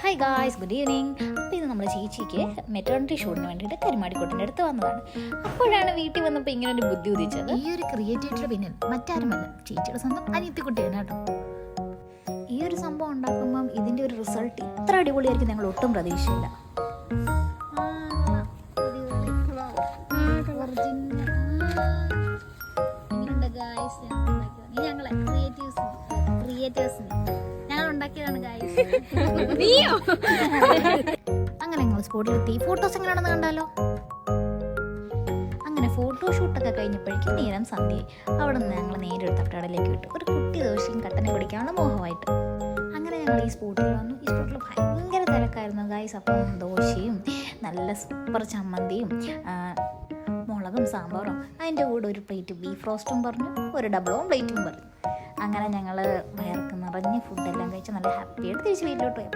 Hi guys good evening അപ്പോൾ ഇത് നമ്മുടെ ചേച്ചിക്ക് മെറ്റേണിറ്റി ഷൂട്ടിന് വേണ്ടിയിട്ട് കരിമാടിക്കോട്ടിന്റെ അടുത്ത് വന്നതാണ് അപ്പോഴാണ് വീട്ടിൽ വന്നപ്പോൾ ഇങ്ങനെ ഒരു ബുദ്ധി ഉദിച്ചത് ഈ ഒരു ക്രിയേറ്റീവിറ്റിയുടെ പിന്നിൽ മറ്റാരുമല്ല ചേച്ചിയുടെ സ്വന്തം അനിയത്തിക്കുട്ടിയാണ് കേട്ടോ ഈ ഒരു സംഭവം ഉണ്ടാക്കുമ്പം ഇതിന്റെ ഒരു റിസൾട്ട് ഇത്ര അടിപൊളിയായിരിക്കും ഞങ്ങൾ ഒട്ടും പ്രതീക്ഷയില്ല ഞങ്ങളെ ക്രിയേറ്റീവ്സ് ക്രിയേറ്റേഴ്സിന് ഗായ്സ് നീയോ? അങ്ങനെ ഞങ്ങൾ സ്പോട്ടിലെത്തി ഫോട്ടോസ് എങ്ങനെയാണെന്ന് കണ്ടാലോ? അങ്ങനെ ഫോട്ടോ ഫോട്ടോഷൂട്ടൊക്കെ കഴിഞ്ഞപ്പോഴേക്കും നേരം സന്ധ്യ അവിടെ നിന്ന് ഞങ്ങൾ നേരെ ഒരു തട്ടുകടയിലേക്ക് വിട്ടു. ഒരു കുട്ടി ദോശയും കട്ടനെ കുടിക്കാനുള്ള മോഹമായിട്ട്. അങ്ങനെ ഞങ്ങൾ ഈ സ്പോട്ടിൽ വന്നു. ഈ സ്പോട്ടിൽ ഭയങ്കര തിരക്കായിരുന്നു ഗായ്സ് അപ്പം ദോശയും നല്ല സൂപ്പർ ചമ്മന്തിയും മുളകും സാമ്പാറും? അതിന്റെ കൂടെ ഒരു പ്ലേറ്റ് ബീഫ് റോസ്റ്റും പറഞ്ഞു ഒരു ഡബിൾ ഓംപ്ലേറ്റും പറഞ്ഞു. അങ്ങനെ ഞങ്ങൾ വയർക്ക് നിറഞ്ഞ് ഫുഡെല്ലാം കഴിച്ച് നല്ല ഹാപ്പിയായിട്ട് തിരിച്ച് വീട്ടിലോട്ട് പോയി.